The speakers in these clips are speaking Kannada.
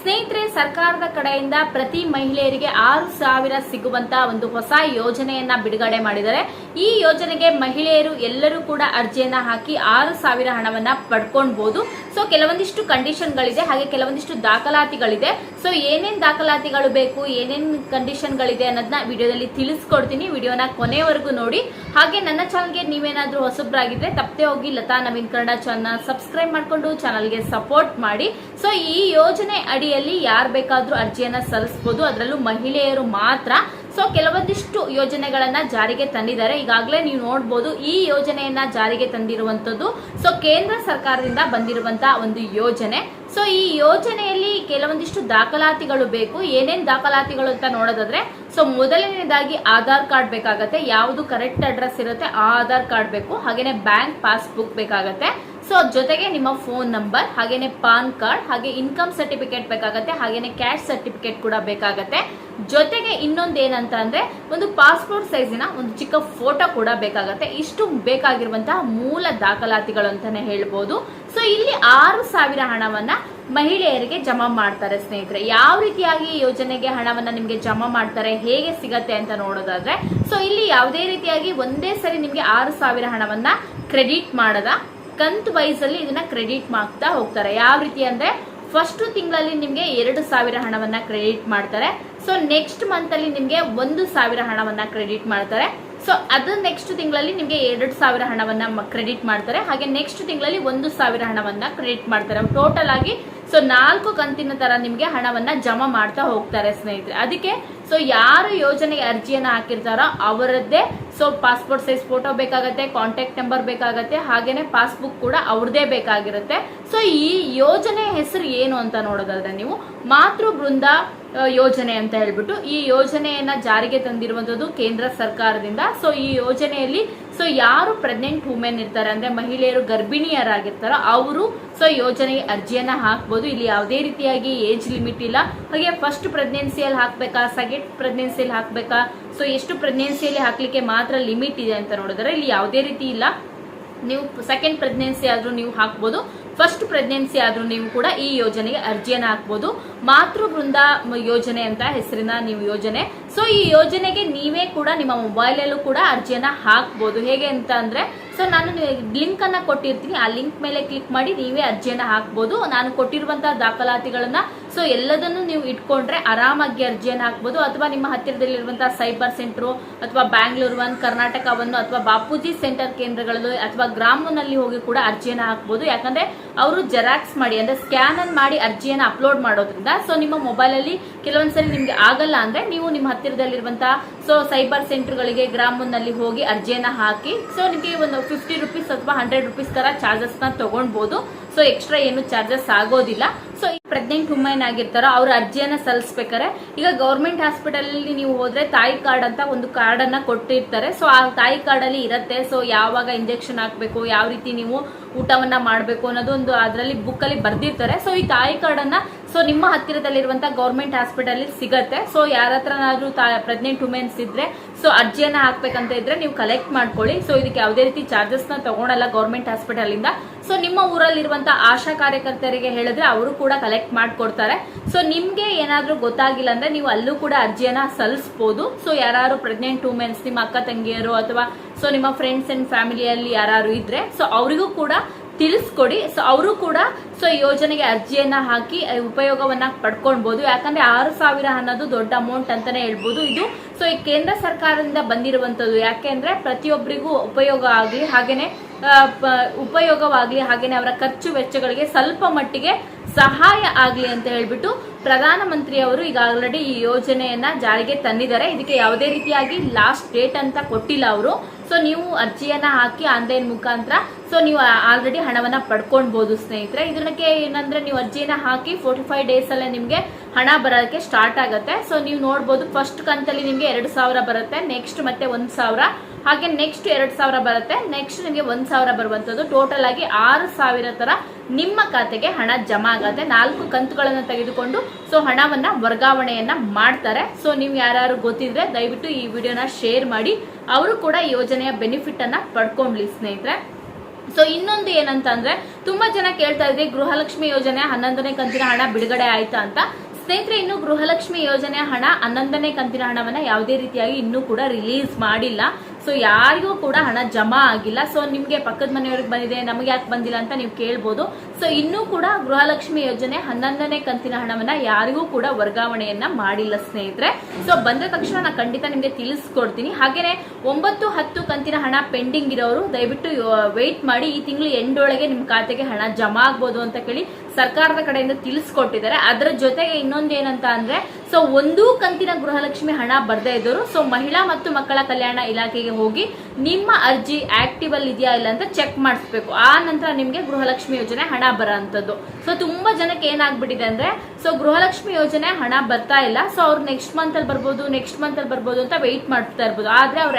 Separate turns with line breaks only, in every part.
ಸ್ನೇಹಿತರೆ, ಸರ್ಕಾರದ ಕಡೆಯಿಂದ ಪ್ರತಿ ಮಹಿಳೆಯರಿಗೆ ಆರು ಸಾವಿರ ಸಿಗುವಂತ ಒಂದು ಹೊಸ ಯೋಜನೆಯನ್ನ ಬಿಡುಗಡೆ ಮಾಡಿದ್ದಾರೆ. ಈ ಯೋಜನೆಗೆ ಮಹಿಳೆಯರು ಎಲ್ಲರೂ ಕೂಡ ಅರ್ಜಿಯನ್ನ ಹಾಕಿ ಆರು ಸಾವಿರ ಹಣವನ್ನ ಪಡ್ಕೊಳ್ಬಹುದು. ಸೊ ಕೆಲವೊಂದಿಷ್ಟು ಕಂಡೀಷನ್ಗಳಿದೆ, ಹಾಗೆ ಕೆಲವೊಂದಿಷ್ಟು ದಾಖಲಾತಿಗಳಿದೆ. ಸೊ ಏನೇನ್ ದಾಖಲಾತಿಗಳು ಬೇಕು, ಏನೇನ್ ಕಂಡೀಷನ್ಗಳಿದೆ ಅನ್ನೋದನ್ನ ವಿಡಿಯೋದಲ್ಲಿ ತಿಳಿಸ್ಕೊಡ್ತೀನಿ. ವಿಡಿಯೋನ ಕೊನೆವರೆಗೂ ನೋಡಿ. ಹಾಗೆ ನನ್ನ ಚಾನಲ್ಗೆ ನೀವೇನಾದ್ರೂ ಹೊಸಬ್ರಾಗಿದ್ರೆ ತಪ್ಪದೆ ಹೋಗಿ ಲತಾ ನವೀನ್ ಕನ್ನಡ ಚಾನಲ್ ಸಬ್ಸ್ಕ್ರೈಬ್ ಮಾಡಿಕೊಂಡು ಚಾನಲ್ಗೆ ಸಪೋರ್ಟ್ ಮಾಡಿ. ಸೊ ಈ ಯೋಜನೆ ಅಡಿಯಲ್ಲಿ ಯಾರು ಬೇಕಾದ್ರೂ ಅರ್ಜಿಯನ್ನ ಸಲ್ಲಿಸಬಹುದು ಅದರಲ್ಲೂ ಮಹಿಳೆಯರು ಮಾತ್ರ. ಸೊ ಕೆಲವೊಂದಿಷ್ಟು ಯೋಜನೆಗಳನ್ನ ಜಾರಿಗೆ ತಂದಿದ್ದಾರೆ. ಈಗಾಗಲೇ ನೀವು ನೋಡ್ಬೋದು ಈ ಯೋಜನೆಯನ್ನ ಜಾರಿಗೆ ತಂದಿರುವಂತದ್ದು ಸೊ ಕೇಂದ್ರ ಸರ್ಕಾರದಿಂದ ಬಂದಿರುವಂತಹ ಒಂದು ಯೋಜನೆ. ಸೊ ಈ ಯೋಜನೆಯಲ್ಲಿ ಕೆಲವೊಂದಿಷ್ಟು ದಾಖಲಾತಿಗಳು ಬೇಕು. ಏನೇನು ದಾಖಲಾತಿಗಳು ಅಂತ ನೋಡೋದಾದ್ರೆ ಸೊ ಮೊದಲನೇದಾಗಿ ಆಧಾರ್ ಕಾರ್ಡ್ ಬೇಕಾಗತ್ತೆ. ಯಾವುದು ಕರೆಕ್ಟ್ ಅಡ್ರೆಸ್ ಇರುತ್ತೆ, ಆ ಆಧಾರ್ ಕಾರ್ಡ್ ಬೇಕು. ಹಾಗೇನೆ ಬ್ಯಾಂಕ್ ಪಾಸ್ಬುಕ್ ಬೇಕಾಗತ್ತೆ. ಸೊ ಜೊತೆಗೆ ನಿಮ್ಮ ಫೋನ್ ನಂಬರ್ ಹಾಗೇನೆ ಪಾನ್ ಕಾರ್ಡ್ ಹಾಗೆ ಇನ್ಕಮ್ ಸರ್ಟಿಫಿಕೇಟ್ ಬೇಕಾಗತ್ತೆ, ಹಾಗೇನೆ ಕ್ಯಾಶ್ ಸರ್ಟಿಫಿಕೇಟ್ ಕೂಡ ಬೇಕಾಗತ್ತೆ. ಜೊತೆಗೆ ಇನ್ನೊಂದು ಏನಂತ ಅಂದ್ರೆ, ಒಂದು ಪಾಸ್ಪೋರ್ಟ್ ಸೈಜಿನ ಒಂದು ಚಿಕ್ಕ ಫೋಟೋ ಕೂಡ ಬೇಕಾಗತ್ತೆ. ಇಷ್ಟು ಬೇಕಾಗಿರುವಂತಹ ಮೂಲ ದಾಖಲಾತಿಗಳು ಅಂತಾನೆ ಹೇಳ್ಬೋದು. ಸೊ ಇಲ್ಲಿ ಆರು ಸಾವಿರ ಹಣವನ್ನ ಮಹಿಳೆಯರಿಗೆ ಜಮಾ ಮಾಡ್ತಾರೆ ಸ್ನೇಹಿತರೆ. ಯಾವ ರೀತಿಯಾಗಿ ಯೋಜನೆಗೆ ಹಣವನ್ನ ನಿಮ್ಗೆ ಜಮಾ ಮಾಡ್ತಾರೆ, ಹೇಗೆ ಸಿಗತ್ತೆ ಅಂತ ನೋಡೋದಾದ್ರೆ ಸೊ ಇಲ್ಲಿ ಯಾವುದೇ ರೀತಿಯಾಗಿ ಒಂದೇ ಸರಿ ನಿಮ್ಗೆ ಆರು ಸಾವಿರ ಹಣವನ್ನ ಕ್ರೆಡಿಟ್ ಮಾಡದ ಕಂತ್ ವೈಸ್ ಅಲ್ಲಿ ಇದನ್ನ ಕ್ರೆಡಿಟ್ ಮಾಡ್ತಾ ಹೋಗ್ತಾರೆ. ಯಾವ ರೀತಿ ಅಂದ್ರೆ ಫಸ್ಟ್ ತಿಂಗಳಲ್ಲಿ ನಿಮ್ಗೆ ಎರಡು ಸಾವಿರ ಹಣವನ್ನ ಕ್ರೆಡಿಟ್ ಮಾಡ್ತಾರೆ. ಸೊ ನೆಕ್ಸ್ಟ್ ಮಂತ್ ಅಲ್ಲಿ ನಿಮ್ಗೆ ಒಂದು ಸಾವಿರ ಹಣವನ್ನ ಕ್ರೆಡಿಟ್ ಮಾಡ್ತಾರೆ. ಸೊ ಅದು ನೆಕ್ಸ್ಟ್ ತಿಂಗಳಲ್ಲಿ ನಿಮ್ಗೆ ಎರಡು ಸಾವಿರ ಹಣವನ್ನ ಕ್ರೆಡಿಟ್ ಮಾಡ್ತಾರೆ. ಹಾಗೆ ನೆಕ್ಸ್ಟ್ ತಿಂಗಳಲ್ಲಿ ಒಂದು ಸಾವಿರ ಹಣವನ್ನ ಕ್ರೆಡಿಟ್ ಮಾಡ್ತಾರೆ. ಟೋಟಲ್ ಆಗಿ ಸೊ ನಾಲ್ಕು ಕಂತಿನ ತರ ನಿಮ್ಗೆ ಹಣವನ್ನ ಜಮಾ ಮಾಡ್ತಾ ಹೋಗ್ತಾರೆ ಸ್ನೇಹಿತರೆ. ಅದಕ್ಕೆ ಸೊ ಯಾರು ಯೋಜನೆಗೆ ಅರ್ಜಿಯನ್ನು ಹಾಕಿರ್ತಾರೋ ಅವರದ್ದೇ. ಸೊ ಪಾಸ್ಪೋರ್ಟ್ ಸೈಜ್ ಫೋಟೋ ಬೇಕಾಗತ್ತೆ ಕಾಂಟ್ಯಾಕ್ಟ್ ನಂಬರ್ ಬೇಕಾಗತ್ತೆ, ಹಾಗೇನೆ ಪಾಸ್ಬುಕ್ ಕೂಡ ಅವ್ರದ್ದೇ ಬೇಕಾಗಿರುತ್ತೆ. ಸೊ ಈ ಯೋಜನೆ ಹೆಸರು ಏನು ಅಂತ ನೋಡೋದಾದ್ರೆ ನೀವು. ಮಾತೃ ಬೃಂದ ಯೋಜನೆ ಅಂತ ಹೇಳ್ಬಿಟ್ಟು ಈ ಯೋಜನೆಯನ್ನ ಜಾರಿಗೆ ತಂದಿರುವಂತದ್ದು ಕೇಂದ್ರ ಸರ್ಕಾರದಿಂದ. ಸೊ ಈ ಯೋಜನೆಯಲ್ಲಿ ಸೊ ಯಾರು ಪ್ರೆಗ್ನೆಂಟ್ ವುಮೆನ್ ಇರ್ತಾರೆ ಅಂದ್ರೆ ಮಹಿಳೆಯರು ಗರ್ಭಿಣಿಯರಾಗಿರ್ತಾರೋ ಅವರು ಸೊ ಯೋಜನೆಗೆ ಅರ್ಜಿಯನ್ನ ಹಾಕ್ಬೋದು. ಇಲ್ಲಿ ಯಾವುದೇ ರೀತಿಯಾಗಿ ಏಜ್ ಲಿಮಿಟ್ ಇಲ್ಲ. ಹಾಗೆ ಫಸ್ಟ್ ಪ್ರೆಗ್ನೆನ್ಸಿಯಲ್ಲಿ ಹಾಕ್ಬೇಕಾ ಸೆಕೆಂಡ್ ಪ್ರೆಗ್ನೆನ್ಸಿಯಲ್ಲಿ ಹಾಕ್ಬೇಕಾ? ಸೊ ಎಷ್ಟು ಪ್ರೆಗ್ನೆನ್ಸಿಯಲ್ಲಿ ಹಾಕ್ಲಿಕ್ಕೆ ಮಾತ್ರ ಲಿಮಿಟ್ ಇದೆ ಅಂತ ನೋಡಿದ್ರೆ ಇಲ್ಲಿ ಯಾವುದೇ ರೀತಿ ಇಲ್ಲ. ನೀವು ಸೆಕೆಂಡ್ ಪ್ರೆಗ್ನೆನ್ಸಿ ಆದರೂ ನೀವು ಹಾಕ್ಬೋದು. ಫಸ್ಟ್ ಪ್ರೆಗ್ನೆನ್ಸಿ ಆದ್ರೂ ನೀವು ಕೂಡ ಈ ಯೋಜನೆಗೆ ಅರ್ಜಿಯನ್ನ ಹಾಕ್ಬೋದು. ಮಾತೃ ಬೃಂದ ಯೋಜನೆ ಅಂತ ಹೆಸರಿನ ನೀವು ಯೋಜನೆ. ಸೊ ಈ ಯೋಜನೆಗೆ ನೀವೇ ಕೂಡ ನಿಮ್ಮ ಮೊಬೈಲಲ್ಲೂ ಕೂಡ ಅರ್ಜಿಯನ್ನ ಹಾಕ್ಬೋದು. ಹೇಗೆ ಅಂತ ಸೊ ನಾನು ಲಿಂಕ್ ಅನ್ನ ಕೊಟ್ಟಿರ್ತೀನಿ. ಆ ಲಿಂಕ್ ಮೇಲೆ ಕ್ಲಿಕ್ ಮಾಡಿ ನೀವೇ ಅರ್ಜಿಯನ್ನು ಹಾಕ್ಬೋದು. ನಾನು ಕೊಟ್ಟಿರುವಂತಹ ದಾಖಲಾತಿಗಳನ್ನು ಸೊ ಎಲ್ಲದನ್ನು ನೀವು ಇಟ್ಕೊಂಡ್ರೆ ಆರಾಮಾಗಿ ಅರ್ಜಿಯನ್ನು ಹಾಕ್ಬೋದು. ಅಥವಾ ನಿಮ್ಮ ಹತ್ತಿರದಲ್ಲಿರುವಂತಹ ಸೈಬರ್ ಸೆಂಟ್ರು ಅಥವಾ ಬ್ಯಾಂಗ್ಳೂರ್ ಒನ್ ಕರ್ನಾಟಕ ಒನ್ ಅಥವಾ ಬಾಪೂಜಿ ಸೆಂಟರ್ ಕೇಂದ್ರಗಳಲ್ಲಿ ಅಥವಾ ಗ್ರಾಮನಲ್ಲಿ ಹೋಗಿ ಕೂಡ ಅರ್ಜಿಯನ್ನು ಹಾಕ್ಬೋದು. ಯಾಕಂದ್ರೆ ಅವರು ಜೆರಾಕ್ಸ್ ಮಾಡಿ, ಅಂದ್ರೆ ಸ್ಕ್ಯಾನ್ ಮಾಡಿ ಅರ್ಜಿಯನ್ನು ಅಪ್ಲೋಡ್ ಮಾಡೋದ್ರಿಂದ ಸೊ ನಿಮ್ಮ ಮೊಬೈಲ್ ಅಲ್ಲಿ ಕೆಲವೊಂದ್ಸರಿ ನಿಮ್ಗೆ ಆಗಲ್ಲ ಅಂದ್ರೆ ನೀವು ನಿಮ್ಮ ಹತ್ತಿರದಲ್ಲಿರುವಂತಹ ಸೊ ಸೈಬರ್ ಸೆಂಟರ್ಗಳಿಗೆ ಗ್ರಾಮನಲ್ಲಿ ಹೋಗಿ ಅರ್ಜಿಯನ್ನು ಹಾಕಿ ಸೊ ನಿಮಗೆ ಒಂದು ಫಿಫ್ಟಿ ರುಪೀಸ್ ಅಥವಾ ಹಂಡ್ರೆಡ್ ರುಪೀಸ್ ತರ ಚಾರ್ಜಸ್ನ ತಗೊಳ್ಬಹುದು ಸೊ ಎಕ್ಸ್ಟ್ರಾ ಏನು ಚಾರ್ಜಸ್ ಆಗೋದಿಲ್ಲ. ಸೊ ಪ್ರೆಗ್ನೆಂಟ್ ವುಮೆನ್ ಆಗಿರ್ತಾರೋ ಅವ್ರ ಅರ್ಜಿಯನ್ನ ಸಲ್ಲಿಸ್ಬೇಕಾರೆ ಈಗ ಗೌರ್ಮೆಂಟ್ ಹಾಸ್ಪಿಟಲಲ್ಲಿ ನೀವು ಹೋದ್ರೆ ತಾಯಿ ಕಾರ್ಡ್ ಅಂತ ಒಂದು ಕಾರ್ಡ್ ಅನ್ನ ಕೊಟ್ಟಿರ್ತಾರೆ. ಸೊ ಆ ತಾಯಿ ಕಾರ್ಡ್ ಅಲ್ಲಿ ಇರುತ್ತೆ. ಸೊ ಯಾವಾಗ ಇಂಜೆಕ್ಷನ್ ಹಾಕ್ಬೇಕು, ಯಾವ ರೀತಿ ನೀವು ಊಟವನ್ನ ಮಾಡಬೇಕು ಅನ್ನೋದು ಒಂದು ಅದರಲ್ಲಿ ಬುಕ್ ಅಲ್ಲಿ ಬರ್ದಿರ್ತಾರೆ. ಸೊ ಈ ತಾಯಿ ಕಾರ್ಡ್ ಅನ್ನ ಸೊ ನಿಮ್ಮ ಹತ್ತಿರದಲ್ಲಿರುವಂತ ಗೌರ್ಮೆಂಟ್ ಹಾಸ್ಪಿಟಲ್ ಸಿಗತ್ತೆ. ಸೊ ಯಾರ ಹತ್ರನಾದ್ರೂ ಪ್ರೆಗ್ನೆಂಟ್ ವುಮೆನ್ಸ್ ಇದ್ರೆ ಸೊ ಅರ್ಜಿಯನ್ನ ಹಾಕ್ಬೇಕಂತ ಇದ್ರೆ ನೀವು ಕಲೆಕ್ಟ್ ಮಾಡ್ಕೊಳ್ಳಿ. ಸೊ ಇದಕ್ಕೆ ಯಾವುದೇ ರೀತಿ ಚಾರ್ಜಸ್ನ ತಗೊಳಲ್ಲ ಗೌರ್ಮೆಂಟ್ ಹಾಸ್ಪಿಟಲ್ ಇಂದ ಸೊ ನಿಮ್ಮ ಊರಲ್ಲಿರುವಂಥ ಆಶಾ ಕಾರ್ಯಕರ್ತರಿಗೆ ಹೇಳಿದ್ರೆ ಅವರು ಕೂಡ ಕಲೆಕ್ಟ್ ಮಾಡಿಕೊಡ್ತಾರೆ. ಸೊ ನಿಮ್ಗೆ ಏನಾದ್ರೂ ಗೊತ್ತಾಗಿಲ್ಲ ಅಂದ್ರೆ ನೀವು ಅಲ್ಲೂ ಕೂಡ ಅರ್ಜಿಯನ್ನ ಸಲ್ಲಿಸಬಹುದು ಸೊ ಯಾರು ಪ್ರೆಗ್ನೆಂಟ್ ವುಮೆನ್ಸ್ ನಿಮ್ಮ ಅಕ್ಕ ತಂಗಿಯರು ಅಥವಾ ಸೊ ನಿಮ್ಮ ಫ್ರೆಂಡ್ಸ್ ಅಂಡ್ ಫ್ಯಾಮಿಲಿಯಲ್ಲಿ ಯಾರು ಇದ್ರೆ ಸೊ ಅವರಿಗೂ ಕೂಡ ತಿಳಿಸ್ಕೊಡಿ. ಸೊ ಅವರು ಕೂಡ ಸೊ ಯೋಜನೆಗೆ ಅರ್ಜಿಯನ್ನ ಹಾಕಿ ಉಪಯೋಗವನ್ನ ಪಡ್ಕೊಳ್ಬಹುದು ಯಾಕಂದ್ರೆ ಆರು ಸಾವಿರ ಅನ್ನೋದು ದೊಡ್ಡ ಅಮೌಂಟ್ ಅಂತಾನೆ ಹೇಳ್ಬೋದು ಇದು. ಸೊ ಈ ಕೇಂದ್ರ ಸರ್ಕಾರದಿಂದ ಬಂದಿರುವಂತದ್ದು ಯಾಕೆಂದ್ರೆ ಪ್ರತಿಯೊಬ್ಬರಿಗೂ ಉಪಯೋಗ ಆಗಲಿ, ಹಾಗೇನೆ ಉಪಯೋಗವಾಗ್ಲಿ ಹಾಗೇನೆ ಅವರ ಖರ್ಚು ವೆಚ್ಚಗಳಿಗೆ ಸ್ವಲ್ಪ ಮಟ್ಟಿಗೆ ಸಹಾಯ ಆಗಲಿ ಅಂತ ಹೇಳ್ಬಿಟ್ಟು ಪ್ರಧಾನಮಂತ್ರಿಯವರು ಈಗ ಆಲ್ರೆಡಿ ಈ ಯೋಜನೆಯನ್ನ ಜಾರಿಗೆ ತಂದಿದ್ದಾರೆ. ಇದಕ್ಕೆ ಯಾವುದೇ ರೀತಿಯಾಗಿ ಲಾಸ್ಟ್ ಡೇಟ್ ಅಂತ ಕೊಟ್ಟಿಲ್ಲ ಅವರು. ಸೊ ನೀವು ಅರ್ಜಿಯನ್ನ ಹಾಕಿ ಆನ್ಲೈನ್ ಮುಖಾಂತರ ಸೊ ನೀವು ಆಲ್ರೆಡಿ ಹಣವನ್ನ ಪಡ್ಕೊಳ್ಬಹುದು ಸ್ನೇಹಿತರೆ. ಇದಕ್ಕೆ ಏನಂದ್ರೆ ನೀವು ಅರ್ಜಿಯನ್ನ ಹಾಕಿ ಫೋರ್ಟಿ ಫೈವ್ ಡೇಸ್ ಅಲ್ಲೇ ನಿಮ್ಗೆ ಹಣ ಬರೋಕ್ಕೆ ಸ್ಟಾರ್ಟ್ ಆಗುತ್ತೆ. ಸೊ ನೀವು ನೋಡ್ಬೋದು ಫಸ್ಟ್ ಕಂತಲ್ಲಿ ನಿಮ್ಗೆ ಎರಡು ಸಾವಿರ ಬರುತ್ತೆ ನೆಕ್ಸ್ಟ್ ಮತ್ತೆ ಒಂದ್ ಸಾವಿರ. ಹಾಗೆ ನೆಕ್ಸ್ಟ್ ಎರಡ್ ಸಾವಿರ ಬರುತ್ತೆ. ನೆಕ್ಸ್ಟ್ ನಿಮಗೆ ಒಂದ್ ಸಾವಿರ ಬರುವಂತದ್ದು. ಟೋಟಲ್ ಆಗಿ ಆರು ಸಾವಿರ ತರ ನಿಮ್ಮ ಖಾತೆಗೆ ಹಣ ಜಮಾ ಆಗತ್ತೆ. ನಾಲ್ಕು ಕಂತುಗಳನ್ನು ತೆಗೆದುಕೊಂಡು ಸೊ ಹಣವನ್ನ ವರ್ಗಾವಣೆಯನ್ನ ಮಾಡ್ತಾರೆ. ಸೊ ನೀವು ಯಾರು ಗೊತ್ತಿದ್ರೆ ದಯವಿಟ್ಟು ಈ ವಿಡಿಯೋನ ಶೇರ್ ಮಾಡಿ. ಅವರು ಕೂಡ ಯೋಜನೆಯ ಬೆನಿಫಿಟ್ ಅನ್ನ ಪಡ್ಕೊಂಡ್ಲಿ ಸ್ನೇಹಿತರೆ. ಸೊ ಇನ್ನೊಂದು ಏನಂತ ಅಂದ್ರೆ ತುಂಬಾ ಜನ ಕೇಳ್ತಾ ಇದ್ರಿ, ಗೃಹಲಕ್ಷ್ಮಿ ಯೋಜನೆ ಹನ್ನೊಂದನೇ ಕಂತಿನ ಹಣ ಬಿಡುಗಡೆ ಆಯ್ತಾ ಅಂತ. ಸ್ನೇಹಿತರೆ, ಇನ್ನು ಗೃಹಲಕ್ಷ್ಮಿ ಯೋಜನೆ ಹಣ ಹನ್ನೊಂದನೇ ಕಂತಿನ ಹಣವನ್ನ ಯಾವುದೇ ರೀತಿಯಾಗಿ ಇನ್ನೂ ಕೂಡ ರಿಲೀಸ್ ಮಾಡಿಲ್ಲ. ಸೊ ಯಾರಿಗೂ ಕೂಡ ಹಣ ಜಮಾ ಆಗಿಲ್ಲ. ಸೊ ನಿಮಗೆ ಪಕ್ಕದ ಮನೆಯವ್ರಿಗೆ ಬಂದಿದೆ, ನಮಗೆ ಯಾಕೆ ಬಂದಿಲ್ಲ ಅಂತ ನೀವು ಕೇಳ್ಬೋದು. ಸೊ ಇನ್ನೂ ಕೂಡ ಗೃಹಲಕ್ಷ್ಮಿ ಯೋಜನೆ ಹನ್ನೊಂದನೇ ಕಂತಿನ ಹಣವನ್ನ ಯಾರಿಗೂ ಕೂಡ ವರ್ಗಾವಣೆಯನ್ನ ಮಾಡಿಲ್ಲ, ಸ್ನೇಹಿತರೆ. ಸೊ ಬಂದ ತಕ್ಷಣ ನಾನು ಖಂಡಿತ ನಿಮಗೆ ತಿಳಿಸ್ಕೊಡ್ತೀನಿ. ಹಾಗೇನೆ ಒಂಬತ್ತು ಹತ್ತು ಕಂತಿನ ಹಣ ಪೆಂಡಿಂಗ್ ಇರೋರು ದಯವಿಟ್ಟು ವೆಯ್ಟ್ ಮಾಡಿ ಈ ತಿಂಗಳು ಎಂಡೊಳಗೆ ನಿಮ್ಮ ನಿಮ್ ಖಾತೆಗೆ ಹಣ ಜಮಾ ಆಗ್ಬೋದು ಅಂತ ಕೇಳಿ ಸರ್ಕಾರದ ಕಡೆಯಿಂದ ತಿಳಿಸ್ಕೊಟ್ಟಿದ್ದಾರೆ. ಅದರ ಜೊತೆಗೆ ಇನ್ನೊಂದು ಏನಂತ ಅಂದ್ರೆ ಸೊ ಒಂದೂ ಕಂತಿನ ಗೃಹಲಕ್ಷ್ಮಿ ಹಣ ಬರ್ದೇ ಇದ್ದವರು ಸೊ ಮಹಿಳಾ ಮತ್ತು ಮಕ್ಕಳ ಕಲ್ಯಾಣ ಇಲಾಖೆಗೆ ಹೋಗಿ ನಿಮ್ಮ ಅರ್ಜಿ ಆಕ್ಟಿವ್ ಅಲ್ಲಿ ಇದೆಯಾ ಇಲ್ಲ ಅಂತ ಚೆಕ್ ಮಾಡಿಸ್ಬೇಕು. ಆ ನಂತರ ನಿಮ್ಗೆ ಗೃಹಲಕ್ಷ್ಮಿ ಯೋಜನೆ ಹಣ ಬರೋಂಥದ್ದು. ಸೊ ತುಂಬಾ ಜನಕ್ಕೆ ಏನಾಗ್ಬಿಟ್ಟಿದೆ ಅಂದ್ರೆ ಸೊ ಗೃಹಲಕ್ಷ್ಮಿ ಯೋಜನೆ ಹಣ ಬರ್ತಾ ಇಲ್ಲ. ಸೊ ಅವ್ರು ನೆಕ್ಸ್ಟ್ ಮಂತ್ ಅಲ್ಲಿ ಬರ್ಬೋದು ನೆಕ್ಸ್ಟ್ ಮಂತ್ ಅಲ್ಲಿ ಬರ್ಬೋದು ಅಂತ ವೆಯ್ಟ್ ಮಾಡ್ತಾ ಇರ್ಬೋದು. ಆದ್ರೆ ಅವರ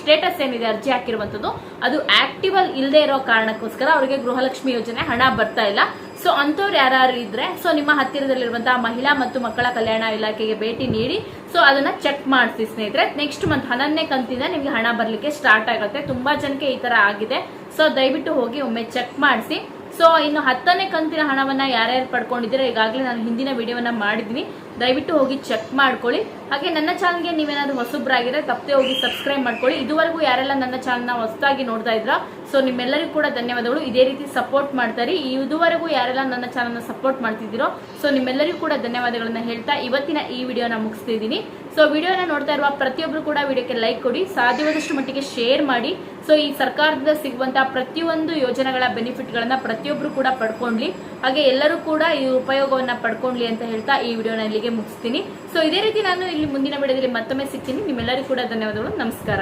ಸ್ಟೇಟಸ್ ಏನಿದೆ, ಅರ್ಜಿ ಹಾಕಿರುವಂತದ್ದು ಅದು ಆಕ್ಟಿವ್ ಅಲ್ಲಿ ಇಲ್ಲದೆ ಇರೋ ಕಾರಣಕ್ಕೋಸ್ಕರ ಅವರಿಗೆ ಗೃಹಲಕ್ಷ್ಮಿ ಯೋಜನೆ ಹಣ ಬರ್ತಾ ಇಲ್ಲ. ಸೊ ಅಂಥವ್ರು ಯಾರು ಇದ್ರೆ ಸೊ ನಿಮ್ಮ ಹತ್ತಿರದಲ್ಲಿರುವಂತಹ ಮಹಿಳಾ ಮತ್ತು ಮಕ್ಕಳ ಕಲ್ಯಾಣ ಇಲಾಖೆಗೆ ಭೇಟಿ ನೀಡಿ ಸೊ ಅದನ್ನ ಚೆಕ್ ಮಾಡಿಸಿ ಸ್ನೇಹಿತರೆ. ನೆಕ್ಸ್ಟ್ ಮಂತ್ ಹನ್ನೊಂದನೇ ಕಂತಿಂದ ನಿಮ್ಗೆ ಹಣ ಬರ್ಲಿಕ್ಕೆ ಸ್ಟಾರ್ಟ್ ಆಗುತ್ತೆ. ತುಂಬಾ ಜನಕ್ಕೆ ಈ ತರ ಆಗಿದೆ. ಸೊ ದಯವಿಟ್ಟು ಹೋಗಿ ಒಮ್ಮೆ ಚೆಕ್ ಮಾಡಿಸಿ. ಸೊ ಇನ್ನು ಹತ್ತನೇ ಕಂತಿನ ಹಣವನ್ನ ಯಾರ್ಯಾರು ಪಡ್ಕೊಂಡಿದ್ದೀರಾ ಈಗಾಗಲೇ ನಾನು ಹಿಂದಿನ ವಿಡಿಯೋವನ್ನ ಮಾಡಿದ್ದೀನಿ ದಯವಿಟ್ಟು ಹೋಗಿ ಚೆಕ್ ಮಾಡ್ಕೊಳ್ಳಿ. ಹಾಗೆ ನನ್ನ ಚಾನಲ್ಗೆ ನೀವೇನಾದರೂ ಹೊಸಬ್ರಾಗಿದ್ರೆ ತಪ್ಪದೆ ಹೋಗಿ ಸಬ್ಸ್ಕ್ರೈಬ್ ಮಾಡ್ಕೊಳ್ಳಿ. ಇದುವರೆಗೂ ಯಾರೆಲ್ಲ ನನ್ನ ಚಾನಲ್ನ ಹೊಸದಾಗಿ ನೋಡ್ತಾ ಇದ್ರ ಸೊ ನಿಮ್ಮೆಲ್ಲರಿಗೂ ಕೂಡ ಧನ್ಯವಾದಗಳು. ಇದೇ ರೀತಿ ಸಪೋರ್ಟ್ ಮಾಡ್ತಾರೆ. ಇದುವರೆಗೂ ಯಾರೆಲ್ಲ ನನ್ನ ಚಾನಲ್ನ ಸಪೋರ್ಟ್ ಮಾಡ್ತಿದ್ದೀರೋ ಸೊ ನಿಮ್ಮೆಲ್ಲರಿಗೂ ಕೂಡ ಧನ್ಯವಾದಗಳನ್ನ ಹೇಳ್ತಾ ಇವತ್ತಿನ ಈ ವಿಡಿಯೋನ ಮುಗಿಸ್ತಿದ್ದೀನಿ ಸೊ ವಿಡಿಯೋನ ನೋಡ್ತಾ ಇರುವ ಪ್ರತಿಯೊಬ್ಬರು ಕೂಡ ವಿಡಿಯೋಕ್ಕೆ ಲೈಕ್ ಕೊಡಿ. ಸಾಧ್ಯವಾದಷ್ಟು ಮಟ್ಟಿಗೆ ಶೇರ್ ಮಾಡಿ. ಸೊ ಈ ಸರ್ಕಾರದಿಂದ ಸಿಗುವಂತಹ ಪ್ರತಿಯೊಂದು ಯೋಜನೆಗಳ ಬೆನಿಫಿಟ್ಗಳನ್ನ ಪ್ರತಿಯೊಬ್ಬರು ಕೂಡ ಪಡ್ಕೊಂಡ್ಲಿ. ಹಾಗೆ ಎಲ್ಲರೂ ಕೂಡ ಈ ಉಪಯೋಗವನ್ನ ಪಡ್ಕೊಂಡ್ಲಿ ಅಂತ ಹೇಳ್ತಾ ಈ ವಿಡಿಯೋನ ಇಲ್ಲಿಗೆ ಮುಗಿಸ್ತೀನಿ. ಸೊ ಇದೇ ರೀತಿ ನಾನು ಇಲ್ಲಿ ಮುಂದಿನ ವಿಡಿಯೋದಲ್ಲಿ ಮತ್ತೊಮ್ಮೆ ಸಿಗ್ತೀನಿ. ನಿಮ್ಮೆಲ್ಲರಿಗೂ ಕೂಡ ಧನ್ಯವಾದಗಳು. ನಮಸ್ಕಾರ.